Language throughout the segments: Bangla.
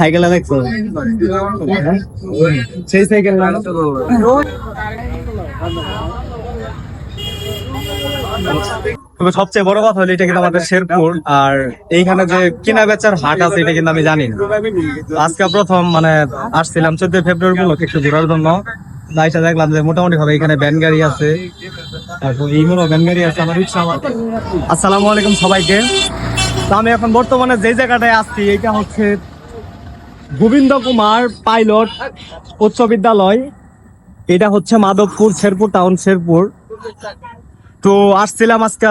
সাইকেল দেখছ সেই সাইকেল সবচেয়ে বড় কথা হলো, এটা কিন্তু আমাদের শেরপুর, আর এইখানে যে কিনা বেচার হাট আছে, এটা কিন্তু আমি জানি না। আজকে প্রথম মানে আসছিলাম চোদ্দ ফেব্রুয়ারি উপলক্ষে একটু ঘোরার জন্য। লাইসা দেখলাম যে মোটামুটি ভাবে এখানে ব্যান গাড়ি আছে। তারপর এই হলো ব্যান গাড়ি আছে, আমার রিক্সা আমার। আসসালামু আলাইকুম সবাইকে। আমি এখন বর্তমানে যে জায়গাটায় আসছি এটা হচ্ছে গোবিন্দ কুমার পাইলট উচ্চ বিদ্যালয়। এটা হচ্ছে মাধবপুর শেরপুর টাউন শেরপুর। তো আসছিলাম আজকে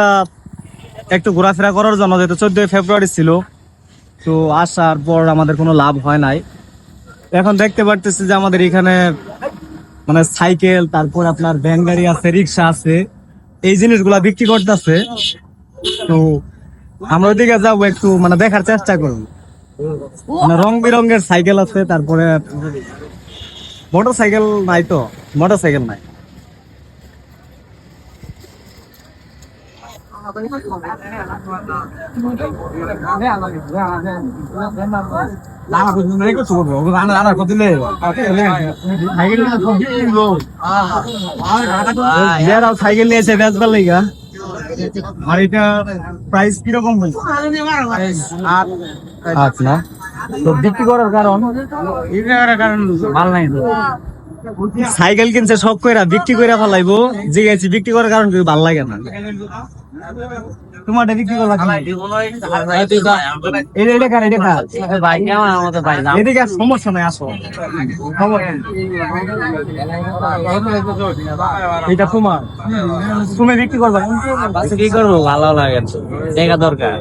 একটু ঘোরাফেরা করার জন্য, যেহেতু চোদ্দই ফেব্রুয়ারি ছিল। তো আসার পর আমাদের কোনো লাভ হয় নাই। এখন দেখতে পারতেছি যে আমাদের এখানে মানে সাইকেল, তারপর আপনার ভ্যান গাড়ি আছে, রিক্সা আছে, এই জিনিসগুলা বিক্রি করতেছে। তো আমরা ওইদিকে যাব একটু মানে দেখার চেষ্টা করব মানে রং বেরঙের সাইকেল আছে তারপরে মোটর সাইকেল নাই তো মোটর সাইকেল নাই সাইকেল নিয়েছে বেচবার লাইগা আর এটা প্রাইস কীরকম হয়েছে? আচ্ছা না? তো বিক্রি করার কারণ? ভালো নাই তো। সাইকেল কিনছে সব কইরা বিক্রি কইরা ফেলাইবো। জিগেছি বিক্রি করার কারণ কি ভালো লাগে না। তোমারটা বিক্রি করলা এটা এটা কার এটা কার এদিকে আর সমস্যা নাই আসো খবর এটা তোমার তুমি বিক্রি করবা কি করব ভালো লাগে টাকা দরকার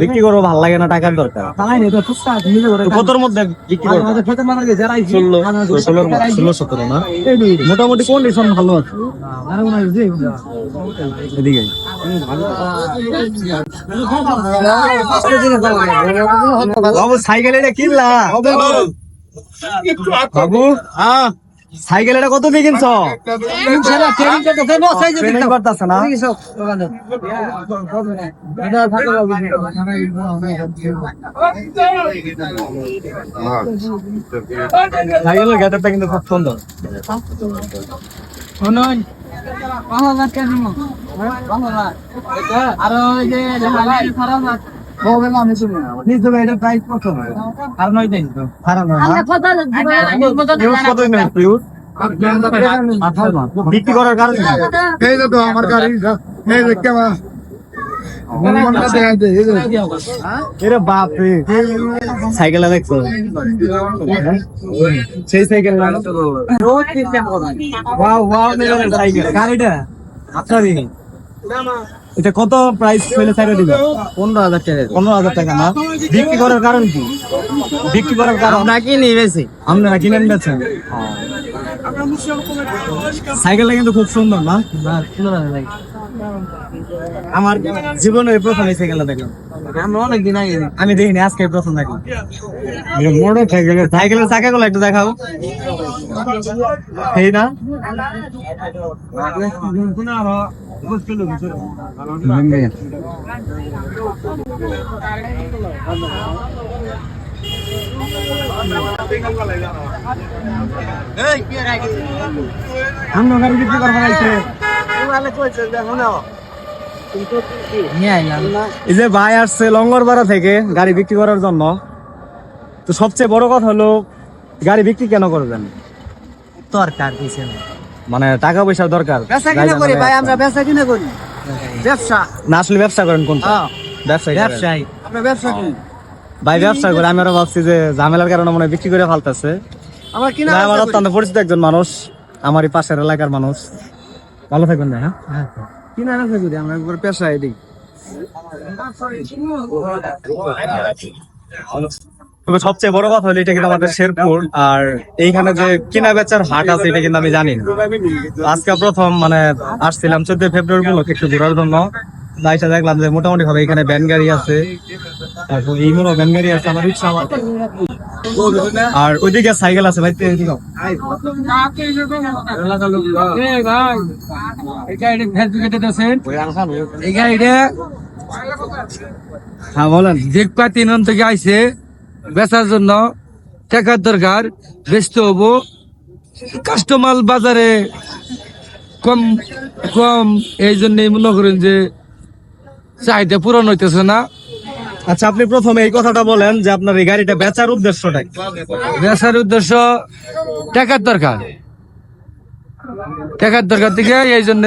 বিক্রি করব ভালো লাগে না টাকার দরকার কতর মধ্যে বিক্রি করব ষোলো ষোলোর মধ্যে, ষোলো সতেরো না মোটামুটি কন্ডিশন ভালো আছে এদিকে বাবু সাইকেল এটা কিনলা? বাবু হ্যাঁ সাইকেল এটা কত দিয়ে কিনছ? সাইকেলের গেটারটা কিন্তু খুব সুন্দর। বিক্রি করার কারণ কি? এই তো আমার গাড়ি এই যে কেমন এরে বাপ রে সাইকেল দেখছ সেই সাইকেল না? ওয়াও ওয়াও লেভেলের সাইকেল। গাড়িটা আপনারই এটা কত প্রাইস পেলে সাইকেল দিবে? পনেরো হাজার টাকা পনেরো হাজার টাকা না? বিক্রি করার কারণ কি? বিক্রি করার কারণ? নাকি নিয়ে বেশি। আপনারা কিনেন বেছেন সাইকেলটা কিন্তু খুব সুন্দর না? আমার জীবনে এই প্রথম এই সাইকেলটা দেখলাম। আমরা অনেক দিন আগে আমি দেখিনি আজকে প্রথম দেখলাম। মোটর সাইকেলের সাইকেলের চাকাগুলো একটু দেখাও। এই না? আমরা গাড়ি বিক্রি করব আইছে। নিয়ে আইলাম এই যে ভাই আসছে লঙ্গরপাড়া থেকে গাড়ি বিক্রি করার জন্য তো সবচেয়ে বড় কথা হলো গাড়ি বিক্রি কেন করবেন? দরকার মানে টাকা পয়সার দরকার। করি ভাই আমরা ব্যবসা কিনা করি। ব্যবসা। না আসলে ব্যবসা করেন কোনটা? হ্যাঁ। ব্যবসায়ী ব্যবসায়ী। আমরা ব্যবসা করি ভাই ব্যবসা করে আমি আরও ভাবছি যে ঝামেলার কারণে মনে বিক্রি করে ফালতেছে। আমরা কিনা আমার অত্যন্ত পরিচিত একজন মানুষ আমারই পাশের এলাকার মানুষ। ভালো থাকবেন না হ্যাঁ। কিনা না থাকবে আমরা একবার পেশায় দিই তবে সবচেয়ে বড় কথা হলো এটা কিন্তু আমাদের শেরপুর আর এইখানে যে কিনা বেচার হাট আছে এটা কিন্তু আমি জানি না। আজকে প্রথম মানে আসছিলাম চোদ্দ ফেব্রুয়ারি উপলক্ষে একটু ঘোরার জন্য। লাইসা দেখলাম যে মোটামুটি ভাবে এখানে ব্যান গাড়ি আছে। তারপর এই হলো ব্যান গাড়ি আছে, আমার রিক্সা আর ওইদিকে সাইকেল আছে ভাই হ্যাঁ বলেন। দেখবা তিন থেকে আইছে, বেচার জন্য টাকার দরকার, ব্যস্ত হব। কাস্টমার বাজারে কম কম, এই জন্যই মনে করেন যে চাহিদা পূরণ হইতেছে না। আচ্ছা আপনি প্রথমে এই কথাটা বলেন যে আপনার এই গাড়িটা বেচার উদ্দেশ্যটা বেচার উদ্দেশ্য টাকার দরকার। টাকার দরকার থেকে এই জন্য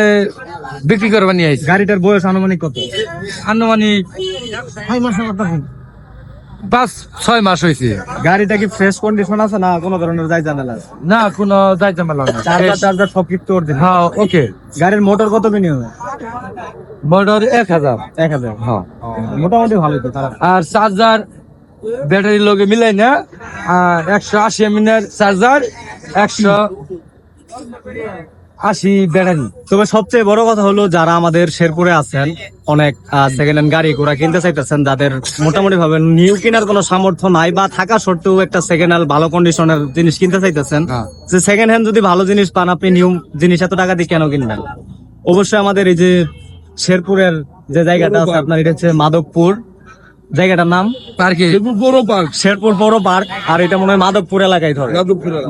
বিক্রি করবার নিয়ে গাড়িটার বয়স আনুমানিক কত? আনুমানিক পাঁচ ছয় মাস হয়েছে গাড়িটা কি ফ্রেশ কন্ডিশন আছে না কোনো ধরনের যাই জানালা আছে? না কোনো যাইতে পারলাম না চার্জার টার্জার সব কিছু অরিজিনাল হ্যাঁ ওকে গাড়ির মোটর কত বিনিয়োগ মোটর এক হাজার। এক হাজার? হ্যাঁ। মোটামুটি ভালোই তো আর চার্জার ব্যাটারি লগে মিলাই না। আর একশো আশি এমএনের চার্জার একশো আশি ব্যাটারি। তবে সবচেয়ে বড় কথা হলো যারা আমাদের শেরপুরে আছেন অনেক সেকেন্ড হ্যান্ড গাড়ি ঘোড়া কিনতে চাইতেছেন যাদের মোটামুটি ভাবে নিউ কেনার কোনো সামর্থ্য নাই বা থাকা সত্ত্বেও একটা সেকেন্ড হ্যান্ড ভালো কন্ডিশনের জিনিস কিনতে চাইতেছেন হ্যাঁ। যে সেকেন্ড হ্যান্ড যদি ভালো জিনিস পান আপনি নিউ জিনিস এত টাকা দিয়ে কেন কিনবেন? অবশ্যই আমাদের এই যে শেরপুরের যে জায়গাটা আছে আপনার এটা হচ্ছে মাধবপুর। জায়গাটার নাম পার্কে? বড় পার্ক। শেরপুর পৌর পার্ক আর এটা মনে হয় মাধবপুর এলাকায় ধরে।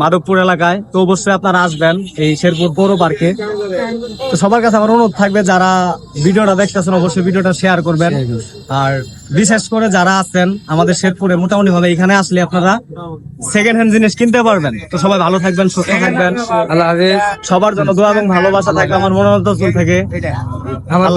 মাধবপুর এলাকায়। তো অবশ্যই আপনারা আসবেন এই শেরপুর পৌর পার্কে। তো সবার কাছে আমার অনুরোধ থাকবে যারা ভিডিওটা দেখতেছেন অবশ্যই ভিডিওটা শেয়ার করবেন। আর বিশেষ করে যারা আছেন আমাদের শেরপুরে মোটামুটি ভাবে এখানে আসলে আপনারা সেকেন্ড হ্যান্ড জিনিস কিনতে পারবেন। তো সবাই ভালো থাকবেন সুস্থ থাকবেন। আল্লাহ হাফেজ। সবার জন্য দোয়া এবং ভালোবাসা থাকবে আমার মনোরঞ্জন থেকে। আমার